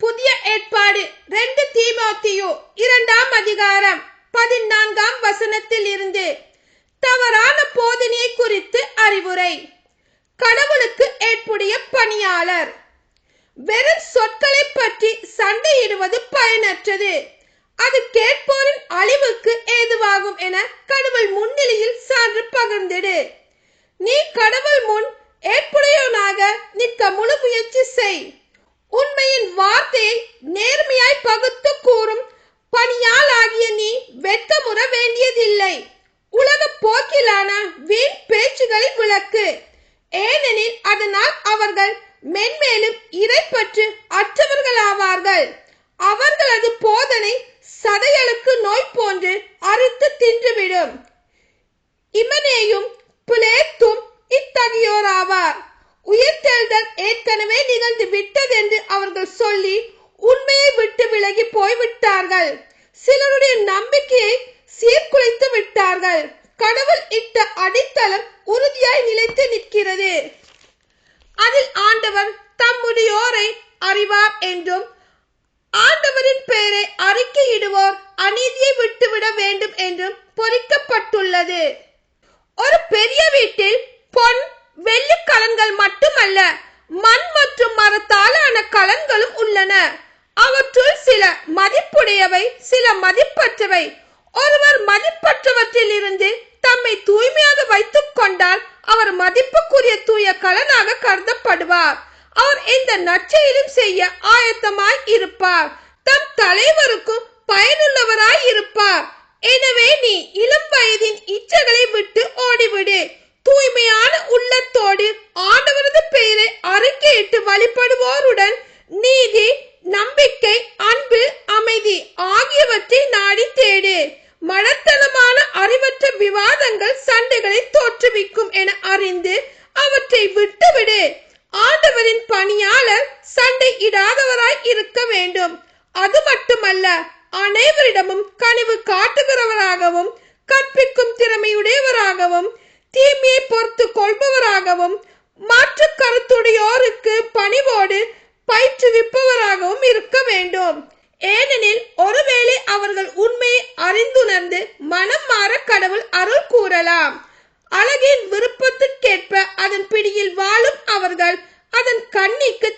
புதிய ஏற்பாடு ரெண்டு தீமோத்தியு இரண்டாம் அதிகாரம் பதினான்காம் வசனத்தில் இருந்து தவறான போதனையை குறித்து அறிவுரை. கடவுளுக்கு ஏற்புடைய பணியாளர். வெறும் சொற்களை பற்றி சண்டையிடுவது பயனற்றது. அது கேட்போரின் அழிவுக்கு ஏதுவாகும் என கடவுள் முன்னிலையில் சான்று பகிர்ந்திடு. நீ கடவுள் முன் ஏற்புடையவனாக நிற்க முழு முயற்சி செய். உண்மையின் வார்த்தையை நேர்மையாய் பகுத்து கூறும் பணியால் ஆகிய நீ வெட்கமுற வேண்டியதில்லை. உலக போக்கிலான வீண் பேச்சுகளை விளக்கு. ஏனெனில் அதனால் அவர்கள் மென்மேலும் இறைப்பற்று அற்றவர்களாவார்கள். அவர்களது போதனை சதையலுக்கு நோய் போன்று அறுத்து தின்றுவிடும். இமனேயும் ஏற்கனவே நிகழ்ந்து விட்டதென்று அவர்கள் சொல்லி உண்மையை விட்டு விலகி போய்விட்டார்கள். சிலருடைய நம்பிக்கையை சீர்குலைத்து விட்டார்கள். கடவுள் இட்ட அடித்தளம் உறுதியாய் நிலைத்து நிற்கிறது. அதில் ஆண்டவர் தம்முடையோரை அறிவார் என்றும் ஆண்டவரின் பெயரை அறிக்கையிடுவோர் அநீதியை விட்டுவிட வேண்டும் என்றும் பொறிக்கப்பட்டுள்ளது. ஒரு பெரிய வீட்டில் மண் மற்றும் மரத்தாலான கலன்களும் உள்ளன. அவற்றுள் சில மதிப்புடையவை சில மதிப்பற்றவை. ஒருவர் மதிப்பற்றவற்றில் இருந்து தம்மை தூய்மையாக வைத்துக் கொண்டால் அவர் மதிப்புக்குரிய தூய கலனாக கருதப்படுவார். அவர் எந்த நற்செயலும் செய்ய ஆயத்தமாய் இருப்பார். தம் தலைவருக்கும் பயனுள்ளவராய் இருப்பார். எனவே நீ இளம் வயதின் இச்சைகளை விட்டு ஓடிவிடு. தூய்மையான உள்ளத்தோடு சண்டைகளை தோற்றுவிக்கும் என அறிந்து அவற்றை விட்டுவிடு. ஆண்டவரின் பணியாளர் சண்டை இடாதவராய் இருக்க வேண்டும். அது மட்டுமல்ல அனைவரிடமும் கனிவு காட்டுகிறவராகவும் கற்பிக்கும் திறமையுடையவராகவும் தீமையை பொறுத்து கொள்பவராகவும் மாற்று கருத்துடையோருக்கு பணிவோடு பயிற்றுவிப்பவராகவும் இருக்க வேண்டும். ஏனெனில் ஒருவேளை அவர்கள் உண்மையை அறிந்துணர்ந்து மனம் மாற கடவுள் அருள் கூறலாம். அழகின் விருப்பத்திற்கேற்ப அதன் பிடியில் வாழும் அவர்கள் அதன் கண்ணிக்கு